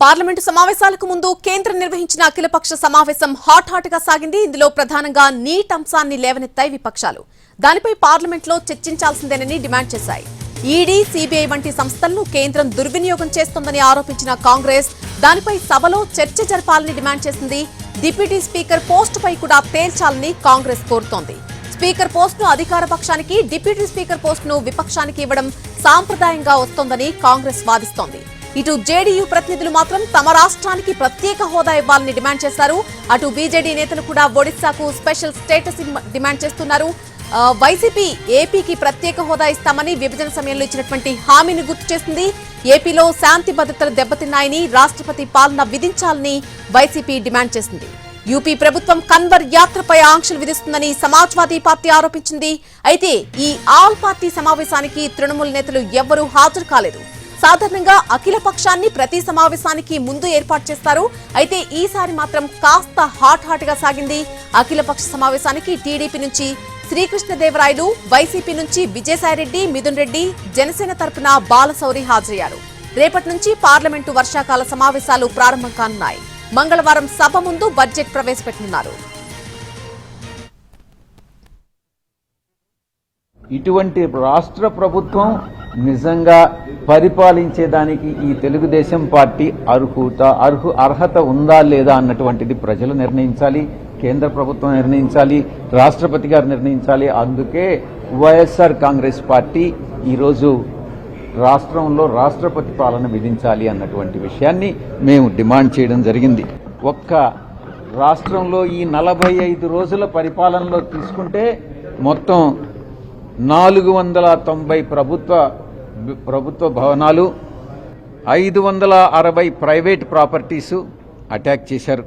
Parliament సమావేశాలకు ముందు కేంద్రం నిర్వహించిన అఖిలపక్ష సమావేశం హాట్ హాట్గా సాగింది. ఇందులో ప్రధానంగా నీట్ అంశాన్ని లేవనెత్తాయి విపక్షాలు. దానిపై పార్లమెంట్లో చర్చించాల్సిందేనని డిమాండ్ చేశాయి. ఈడీ సీబీఐ వంటి సంస్థలను కేంద్రం దుర్వినియోగం చేస్తోందని ఆరోపించిన కాంగ్రెస్ దానిపై సభలో చర్చ జరపాలని డిమాండ్ చేసింది. డిప్యూటీ స్పీకర్ పోస్టుపై కూడా తేల్చాలని కాంగ్రెస్ కోరుతోంది. స్పీకర్ పోస్టును అధికార పక్షానికి డిప్యూటీ స్పీకర్ పోస్టును విపక్షానికి ఇవ్వడం సాంప్రదాయంగా వస్తోందని కాంగ్రెస్ వాదిస్తోంది. ఇటు జేడీయూ ప్రతినిధులు మాత్రం తమ రాష్ట్రానికి ప్రత్యేక హోదా ఇవ్వాలని డిమాండ్ చేశారు. అటు బీజేడీ నేతలు కూడా ఒడిశాకు స్పెషల్ స్టేటస్ డిమాండ్ చేస్తున్నారు. వైసీపీ ఏపీకి ప్రత్యేక హోదా ఇస్తామని విభజన సమయంలో ఇచ్చినటువంటి హామీని గుర్తు చేస్తుంది ఏపీలో శాంతి భద్రతలు దెబ్బతిన్నాయని రాష్ట్రపతి పాలన విధించాలని వైసీపీ డిమాండ్ చేసింది. యూపీ ప్రభుత్వం కన్వర్ యాత్రపై ఆంక్షలు విధిస్తుందని సమాజ్వాదీ పార్టీ ఆరోపించింది. అయితే ఈ ఆల్ పార్టీ సమావేశానికి తృణమూల్ నేతలు ఎవ్వరూ హాజరు కాలేదు. సాధారణంగా అఖిల పక్షాన్ని ప్రతి సమావేశానికి ముందు ఏర్పాటు చేస్తారు. అయితే ఈసారి మాత్రం కాస్త హాట్ హాట్గా సాగింది అఖిల పక్ష సమావేశానికి టీడీపీ నుంచి శ్రీకృష్ణదేవరాయలు వైసీపీ నుంచి విజయసాయిరెడ్డి మిథున్ రెడ్డి జనసేన తరపున బాలశౌరి హాజరయ్యారు. రేపటి నుంచి పార్లమెంటు వర్షాకాల సమావేశాలు ప్రారంభం కానున్నాయి. మంగళవారం సభ ముందు బడ్జెట్ ప్రవేశపెట్టనున్నారు. ఇటువంటి రాష్ట్ర ప్రభుత్వం నిజంగా పరిపాలించేదానికి ఈ తెలుగుదేశం పార్టీ అర్హత అర్హు అర్హత ఉందా లేదా అన్నటువంటిది ప్రజలు నిర్ణయించాలి కేంద్ర ప్రభుత్వం నిర్ణయించాలి రాష్ట్రపతి గారు నిర్ణయించాలి. అందుకే వైఎస్ఆర్ కాంగ్రెస్ పార్టీ ఈరోజు రాష్ట్రంలో రాష్ట్రపతి పాలన విధించాలి అన్నటువంటి విషయాన్ని మేము డిమాండ్ చేయడం జరిగింది. ఒక్క రాష్ట్రంలో ఈ నలభై ఐదు రోజుల పరిపాలనలో తీసుకుంటే మొత్తం నాలుగు వందల తొంభై ప్రభుత్వ ప్రభుత్వ భవనాలు ఐదు వందల అరవై ప్రైవేట్ ప్రాపర్టీసు అటాక్ చేశారు.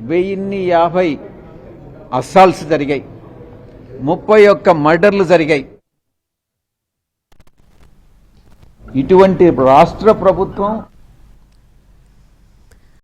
వెయ్యిన్ని యాభై అస్సాల్స్ జరిగాయి. ముప్పై ఒక్క మర్డర్లు జరిగాయి. ఇటువంటి రాష్ట్ర ప్రభుత్వం